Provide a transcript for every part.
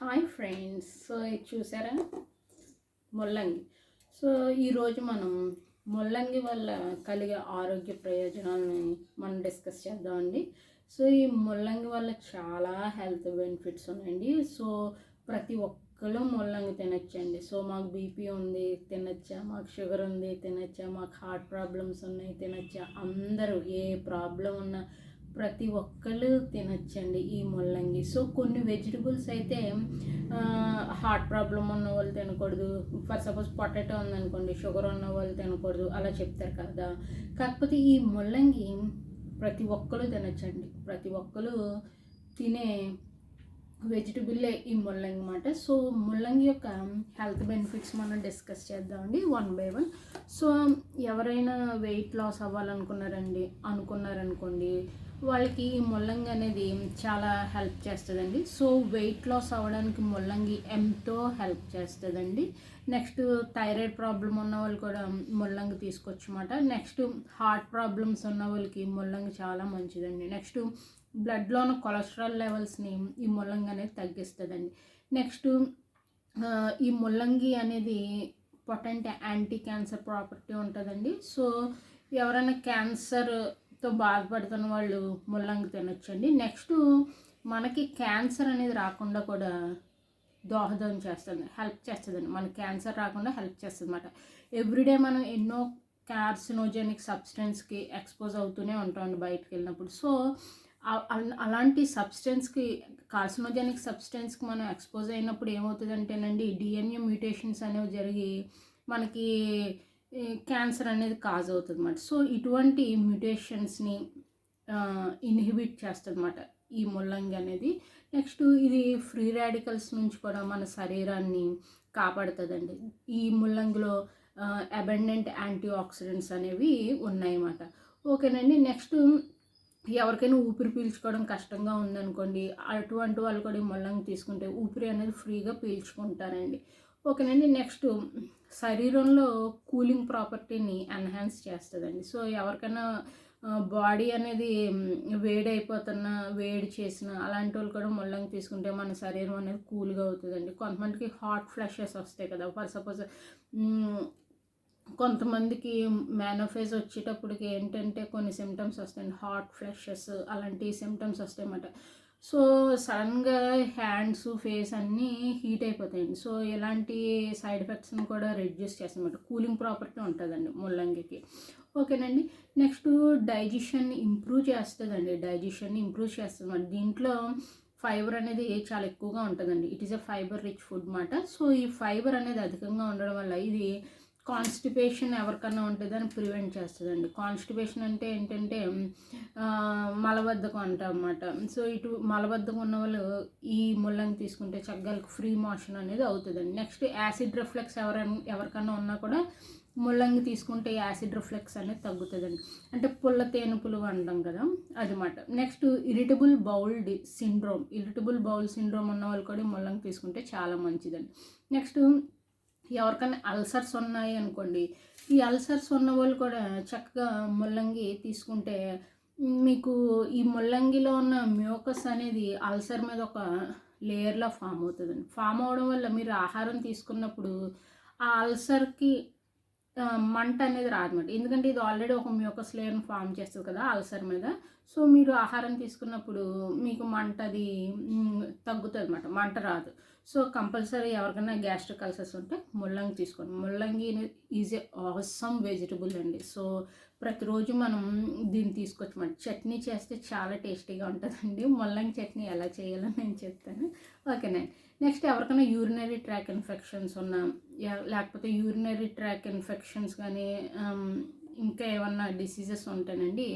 Hi friends. So ఇది చూసారా? ముల్లంగి. సో ఈరోజు మనం ముల్లంగి వల్ల కలిగే ఆరోగ్య ప్రయోజనాలని మనం డిస్కస్ చేద్దామండి సో ఈ ముల్లంగి వల్ల చాలా హెల్త్ బెనిఫిట్స్ ఉన్నాయండి. సో ప్రతి ఒక్కరు ముల్లంగి తినచ్చండి. సో మాకు బీపీ ఉంది తినచ్చా? మాకు షుగర్ ఉంది తినచ్చా? మాకు హార్ట్ ప్రాబ్లమ్స్ ఉన్నాయి తినచ్చా? అందరూ ఏ ప్రాబ్లం ఉన్నా ప్రతి ఒక్కళ్ళు తినచ్చండి ఈ ముల్లంగి. సో కొన్ని వెజిటబుల్స్ అయితే హార్ట్ ప్రాబ్లం ఉన్న వాళ్ళు తినకూడదు. ఫర్ సపోజ్ పొటాటో ఉందనుకోండి షుగర్ ఉన్న వాళ్ళు తినకూడదు అలా చెప్తారు కదా. కాకపోతే ఈ ముల్లంగి ప్రతి ఒక్కరు తినచ్చండి. ప్రతి ఒక్కరు తినే వెజిటబుల్లే ఈ ముల్లంగి అనమాట సో ముల్లంగి యొక్క హెల్త్ బెనిఫిట్స్ మనం డిస్కస్ చేద్దామండి వన్ బై వన్. సో ఎవరైనా వెయిట్ లాస్ అవ్వాలనుకున్నారండి అనుకున్నారనుకోండి వాళ్ళకి ఈ ముల్లంగి అనేది చాలా హెల్ప్ చేస్తుందండి. సో వెయిట్ లాస్ అవ్వడానికి ముల్లంగి ఎంతో హెల్ప్ చేస్తుందండి. నెక్స్ట్ థైరాయిడ్ ప్రాబ్లం ఉన్న వాళ్ళు కూడా ముల్లంగి తీసుకోవచ్చమాట నెక్స్ట్ హార్ట్ ప్రాబ్లమ్స్ ఉన్న వాళ్ళకి ముల్లంగి చాలా మంచిదండి. నెక్స్ట్ బ్లడ్లో ఉన్న కొలెస్ట్రాల్ లెవెల్స్ని ఈ ముల్లంగి అనేది తగ్గిస్తుందండి. నెక్స్ట్ ఈ ముల్లంగి అనేది పొటెంట్ యాంటీ క్యాన్సర్ ప్రాపర్టీ ఉంటుందండి. సో ఎవరైనా క్యాన్సర్ తో బాధపడుతున్న వాళ్ళు ముల్లంగి తినొచ్చండి. నెక్స్ట్ మనకి క్యాన్సర్ అనేది రాకుండా కూడా దోహదం చేస్తుంది హెల్ప్ చేస్తుందండి. మన క్యాన్సర్ రాకుండా హెల్ప్ చేస్తుంది అనమాట ఎవ్రీడే మనం ఎన్నో కార్సినోజెనిక్ సబ్స్టెన్స్కి ఎక్స్పోజ్ అవుతూనే ఉంటామండి బయటకు వెళ్ళినప్పుడు. సో అలాంటి సబ్స్టెన్స్కి కార్సినోజెనిక్ సబ్స్టెన్స్కి మనం ఎక్స్పోజ్ అయినప్పుడు ఏమవుతుందంటేనండి డిఎన్ఏ మ్యూటేషన్స్ అనేవి జరిగి మనకి క్యాన్సర్ అనేది కాజ్ అవుతుంది అన్నమాట సో ఇటువంటి మ్యూటేషన్స్ని ఇన్హిబిట్ చేస్తుంది అన్నమాట ఈ ముల్లంగి అనేది. నెక్స్ట్ ఇది ఫ్రీ రాడికల్స్ నుంచి కూడా మన శరీరాన్ని కాపాడుతుందండి. ఈ ముల్లంగిలో అబెండెంట్ యాంటీ ఆక్సిడెంట్స్ అనేవి ఉన్నాయన్నమాట. ఓకేనండి నెక్స్ట్ ఎవరికైనా ఊపిరి పీల్చుకోవడం కష్టంగా ఉందనుకోండి అటువంటి వాళ్ళు కూడా ఈ ముల్లంగి తీసుకుంటే ఊపిరి అనేది ఫ్రీగా పీల్చుకుంటారండి. ఓకేనండి నెక్స్ట్ శరీరంలో కూలింగ్ ప్రాపర్టీని ఎన్హాన్స్ చేస్తుందండి. సో ఎవరికైనా బాడీ అనేది వేడి అయిపోతున్న వేడి చేసిన అలాంటి వాళ్ళు కూడా ముల్లంగి తీసుకుంటే మన శరీరం అనేది కూల్గా అవుతుందండి. కొంతమందికి హాట్ ఫ్లషెస్ వస్తాయి కదా. ఫర్ సపోజ్ కొంతమందికి మేనోఫేజ్ వచ్చేటప్పటికి ఏంటంటే కొన్ని సిమ్టమ్స్ వస్తాయండి. హాట్ ఫ్లషెస్ అలాంటి సిమ్టమ్స్ వస్తాయన్నమాట. సో సడన్గా హ్యాండ్స్ ఫేస్ అన్నీ హీట్ అయిపోతాయండి. సో ఇలాంటి సైడ్ ఎఫెక్ట్స్ని కూడా రెడ్యూస్ చేస్తామన్నమాట కూలింగ్ ప్రాపర్టీ ఉంటుందండి ముల్లంగికి. ఓకేనండి. నెక్స్ట్ డైజెషన్ ఇంప్రూవ్ చేస్తుందండి. డైజెషన్ ఇంప్రూవ్ చేస్తుంది దీంట్లో ఫైబర్ అనేది చాలా ఎక్కువగా ఉంటుందండి. It is a fibre rich food మాట. సో ఈ ఫైబర్ అనేది అధికంగా ఉండడం వల్ల ఇది కాన్స్టిపేషన్ ఎవరికన్నా ఉంటే దాన్ని ప్రివెంట్ చేస్తుందండి. కాన్స్టిపేషన్ అంటే ఏంటంటే మలబద్ధకం అంటాం సో ఇటు మలబద్ధకం ఉన్న వాళ్ళు ఈ ముల్లంగి తీసుకుంటే చక్కగా ఫ్రీ మోషన్ అనేది అవుతుందండి. నెక్స్ట్ యాసిడ్ రిఫ్లెక్స్ ఎవరైనా ఎవరికన్నా ఉన్నా కూడా ముల్లంగి తీసుకుంటే యాసిడ్ రిఫ్లెక్స్ అనేది తగ్గుతుందండి. అంటే పుల్ల తేనుపులు అంటాం కదా అది మాట next irritable bowel the syndrome irritable bowel syndrome ఉన్న వాళ్ళు కూడా ముల్లంగి తీసుకుంటే చాలా మంచిదండి. నెక్స్ట్ ఎవరికైనా అల్సర్స్ ఉన్నాయి అనుకోండి ఈ అల్సర్స్ ఉన్న వాళ్ళు కూడా చక్కగా ముల్లంగి తీసుకుంటే మీకు ఈ ముల్లంగిలో ఉన్న మ్యూకస్ అనేది అల్సర్ మీద ఒక లేయర్లో ఫామ్ అవుతుందండి. ఫామ్ అవడం వల్ల మీరు ఆహారం తీసుకున్నప్పుడు ఆ అల్సర్కి మంట అనేది రాదన్నమాట ఎందుకంటే ఇది ఆల్రెడీ ఒక మ్యూకస్ లేయర్ని ఫామ్ చేస్తుంది కదా అల్సర్ మీద. సో మీరు ఆహారం తీసుకున్నప్పుడు మీకు మంట అది తగ్గుతుంది అనమాట మంట రాదు. సో కంపల్సరీ ఎవరికైనా గ్యాస్ట్రిక్ అల్సర్స్ ఉంటే ముల్లంగి తీసుకోండి. ముల్లంగి ఈజ్ ఏ ఆసమ్ వెజిటబుల్ అండి. సో ప్రతిరోజు మనం దీన్ని తీసుకోవచ్చు చట్నీ చేస్తే చాలా టేస్టీగా ఉంటుందండి. ముల్లంగి చట్నీ ఎలా చేయాలో నేను చెప్తాను. ఓకేనండి నెక్స్ట్ ఎవరికైనా యూరినరీ ట్రాక్ ఇన్ఫెక్షన్స్ ఉన్నా లేకపోతే యూరినరీ ట్రాక్ ఇన్ఫెక్షన్స్ కానీ ఇంకా ఏమన్నా డిసీజెస్ ఉంటానండి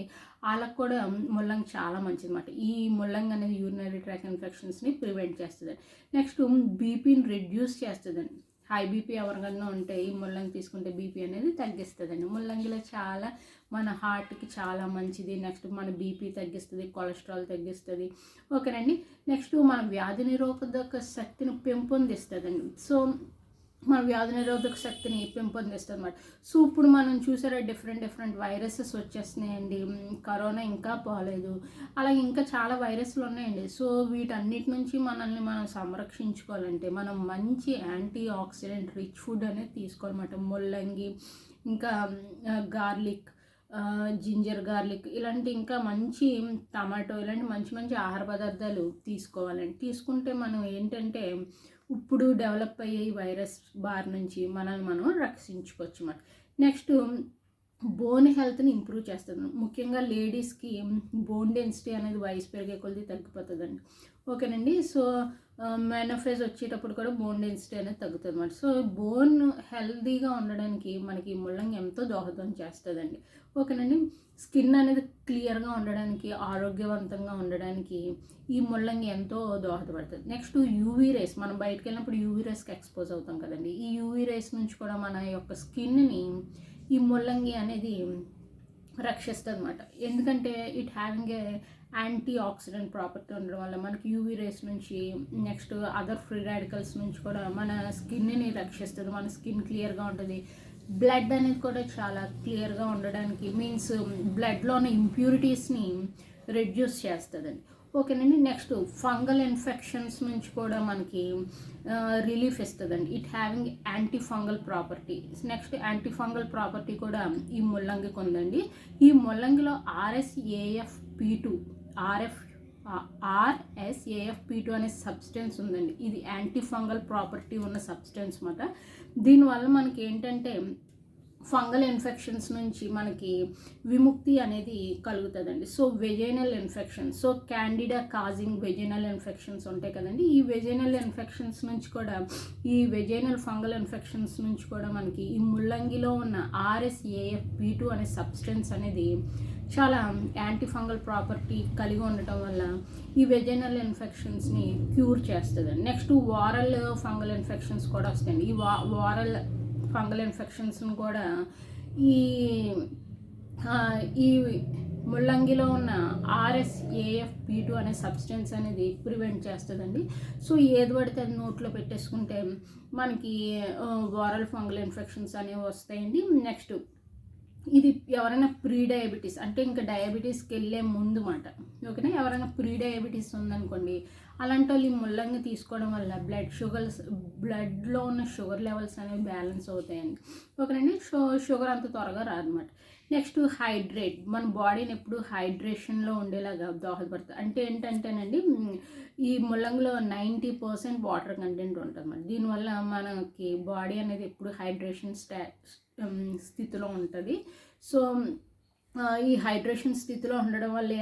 వాళ్ళకు కూడా ముల్లంగి చాలా మంచిది అనమాట ఈ ముల్లంగి అనేది యూరినరీ ట్రాక్ ఇన్ఫెక్షన్స్ని ప్రివెంట్ చేస్తుంది. నెక్స్ట్ బీపీని రెడ్యూస్ చేస్తుందండి. హై బీపీ ఎవరికన్నా ఉంటే ఈ ముల్లంగి తీసుకుంటే బీపీ అనేది తగ్గిస్తుందండి. ముల్లంగిలో చాలా మన హార్ట్కి చాలా మంచిది. నెక్స్ట్ మన బీపీ తగ్గిస్తుంది కొలెస్ట్రాల్ తగ్గిస్తుంది. ఓకేనండి నెక్స్ట్ మన వ్యాధి నిరోధక శక్తిని పెంపొందిస్తుందండి. సో మన వ్యాధి నిరోధక శక్తిని పెంపొందిస్తుంది అనమాట సో ఇప్పుడు మనం చూసారా డిఫరెంట్ డిఫరెంట్ వైరసెస్ వచ్చేస్తున్నాయండి. కరోనా ఇంకా పోలేదు. అలాగే ఇంకా చాలా వైరస్లు ఉన్నాయండి. సో వీటన్నిటి నుంచి మనల్ని మనం సంరక్షించుకోవాలంటే మనం మంచి యాంటీ ఆక్సిడెంట్ రిచ్ ఫుడ్ అనేది తీసుకోవాలన్నమాట. ముల్లంగి ఇంకా గార్లిక్ జింజర్ గార్లిక్ ఇలాంటి ఇంకా మంచి టమాటో ఇలాంటి మంచి మంచి ఆహార పదార్థాలు తీసుకోవాలండి. తీసుకుంటే మనం ఏంటంటే ఇప్పుడు డెవలప్ అయ్యే వైరస్ బార్ నుంచి మనల్ని మనం రక్షించుకోవచ్చు మనం నెక్స్ట్ బోన్ హెల్త్ని ఇంప్రూవ్ చేస్తుంది. ముఖ్యంగా లేడీస్కి బోన్ డెన్సిటీ అనేది వయసు పెరిగే కొద్ది తగ్గిపోతుందండి. ఓకేనండి. సో మెనోఫేజ్ వచ్చేటప్పుడు కూడా బోన్ డెన్సిటీ అనేది తగ్గుతుంది అనమాట సో బోన్ హెల్దీగా ఉండడానికి మనకి ముల్లంగి ఎంతో దోహదం చేస్తుందండి. ఓకేనండి? స్కిన్ అనేది క్లియర్గా ఉండడానికి ఆరోగ్యవంతంగా ఉండడానికి ఈ ముల్లంగి ఎంతో దోహదపడుతుంది. నెక్స్ట్ యూవీ రేస్ మనం బయటకు వెళ్ళినప్పుడు యూవీ రేస్కి ఎక్స్పోజ్ అవుతాం కదండి. ఈ యూవీ రేస్ నుంచి కూడా మన యొక్క స్కిన్ని ఈ ముల్లంగి అనేది రక్షిస్తుంది అనమాట ఎందుకంటే it having a antioxidant property ఉండడం వల్ల మనకి యూవీ రేస్ నుంచి నెక్స్ట్ అదర్ ఫ్రీ రాడికల్స్ నుంచి కూడా మన స్కిన్ని రక్షిస్తుంది మన స్కిన్ క్లియర్గా ఉంటుంది. బ్లడ్ అనేది కూడా చాలా క్లియర్గా ఉండడానికి మీన్స్ బ్లడ్లో ఉన్న ఇంప్యూరిటీస్ని రెడ్యూస్ చేస్తుందండి. ఓకేనండి నెక్స్ట్ ఫంగల్ ఇన్ఫెక్షన్స్ నుంచి కూడా మనకి రిలీఫ్ ఇస్తుందండి. It having antifungal property. Next antifungal property కూడా ఈ ముల్లంగికి ఉందండి ఈ ముల్లంగిలో RSAF P two RF RSAF P two అనే సబ్స్టెన్స్ ఉందండి. ఇది యాంటీ ఫంగల్ ప్రాపర్టీ ఉన్న సబ్స్టెన్స్ అన్నమాట దీనివల్ల మనకి ఏంటంటే ఫంగల్ ఇన్ఫెక్షన్స్ నుంచి మనకి విముక్తి అనేది కలుగుతుందండి. So vaginal infection so candida causing vaginal infections ఉంటాయి కదండి. ఈ వెజైనల్ ఇన్ఫెక్షన్స్ నుంచి కూడా ఈ వెజైనల్ ఫంగల్ ఇన్ఫెక్షన్స్ నుంచి కూడా మనకి ఈ ముల్లంగిలో ఉన్న R S A F P two అనే సబ్స్టెన్స్ అనేది చాలా యాంటీ ఫంగల్ ప్రాపర్టీ కలిగి ఉండటం వల్ల ఈ వెజైనల్ ఇన్ఫెక్షన్స్ని క్యూర్ చేస్తుందండి. నెక్స్ట్ వారల్ ఫంగల్ ఇన్ఫెక్షన్స్ కూడా వస్తాయండి. ఈ వా వారల్ ఫంగల్ ఇన్ఫెక్షన్స్ని కూడా ఈ ఈ ముల్లంగిలో ఉన్న ఆర్ఎస్ఏఎఫ్ పీ టూ అనే సబ్స్టెన్స్ అనేది ప్రివెంట్ చేస్తుందండి. సో ఏది పడితే అది నోట్లో పెట్టేసుకుంటే మనకి వారల్ ఫంగల్ ఇన్ఫెక్షన్స్ అనేవి వస్తాయండి. నెక్స్ట్ ఇది ఎవరైనా ప్రీ డయాబెటీస్ అంటే ఇంకా డయాబెటీస్కి వెళ్ళే ముందు మాట ఓకేనా? ఎవరైనా ప్రీ డయాబెటీస్ ఉందనుకోండి అలాంటి వాళ్ళు ఈ ముల్లంగి తీసుకోవడం వల్ల బ్లడ్ షుగర్స్ బ్లడ్లో ఉన్న షుగర్ లెవెల్స్ అనేవి బ్యాలెన్స్ అవుతాయండి. ఓకేనండి షో షుగర్ అంత త్వరగా రాదన్నమాట నెక్స్ట్ హైడ్రేట్ మన బాడీని ఎప్పుడు హైడ్రేషన్లో ఉండేలాగా దోహదపడుతుంది. అంటే ఏంటంటేనండి ఈ ముల్లంగిలో నైంటీ పర్సెంట్ వాటర్ కంటెంట్ ఉంటుంది దీనివల్ల మనకి బాడీ అనేది ఎప్పుడు హైడ్రేషన్ స్టా స్థితిలో ఉంటుంది. సో ఈ హైడ్రేషన్ స్థితిలో ఉండడం వల్ల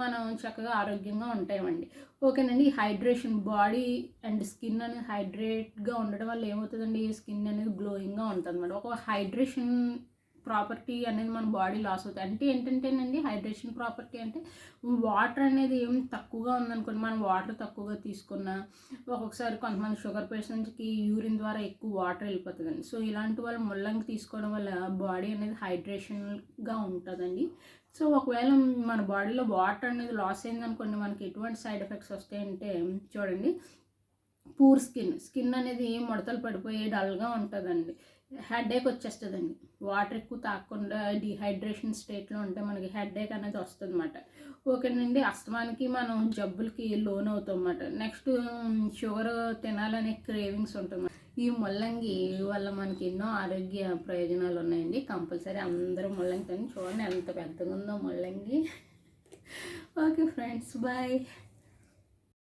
మనం చక్కగా ఆరోగ్యంగా ఉంటామండి. ఓకేనండి ఈ హైడ్రేషన్ బాడీ అండ్ స్కిన్ అనేది హైడ్రేట్గా ఉండడం వల్ల ఏమవుతుందండి? స్కిన్ అనేది గ్లోయింగ్గా ఉంటుంది అనమాట ఒక హైడ్రేషన్ ప్రాపర్టీ అనేది మన బాడీ లాస్ అవుతుంది. అంటే ఏంటంటేనండి హైడ్రేషన్ ప్రాపర్టీ అంటే వాటర్ అనేది ఏం తక్కువగా ఉందనుకోండి మనం వాటర్ తక్కువగా తీసుకున్నా ఒక్కొక్కసారి కొంతమంది షుగర్ పేషెంట్స్కి యూరిన్ ద్వారా ఎక్కువ వాటర్ వెళ్ళిపోతుందండి. సో ఇలాంటి వాళ్ళు ముల్లంగి తీసుకోవడం వల్ల బాడీ అనేది హైడ్రేషన్గా ఉంటుందండి. సో ఒకవేళ మన బాడీలో వాటర్ అనేది లాస్ అయిందనుకోండి మనకి ఎటువంటి సైడ్ ఎఫెక్ట్స్ వస్తాయంటే చూడండి పూర్ స్కిన్ స్కిన్ అనేది ముడతలు పడిపోయి డల్గా ఉంటుందండి. హెడేక్ వచ్చేస్తుందండి. వాటర్ ఎక్కువ తాగకుండా డిహైడ్రేషన్ స్టేట్లో ఉంటే మనకి హెడేక్ అనేది వస్తుంది అనమాట ఓకేనండి అస్తమానికి మనం జబ్బులకి లోన్ అవుతాం అన్నమాట నెక్స్ట్ షుగర్ తినాలనే క్రేవింగ్స్ ఉంటుంది ఈ ముల్లంగి వల్ల మనకి ఎన్నో ఆరోగ్య ప్రయోజనాలు ఉన్నాయండి. కంపల్సరీ అందరూ ముల్లంగి తిని చూడండి ఎంత పెద్దగా ఉందో ముల్లంగి. Okay friends bye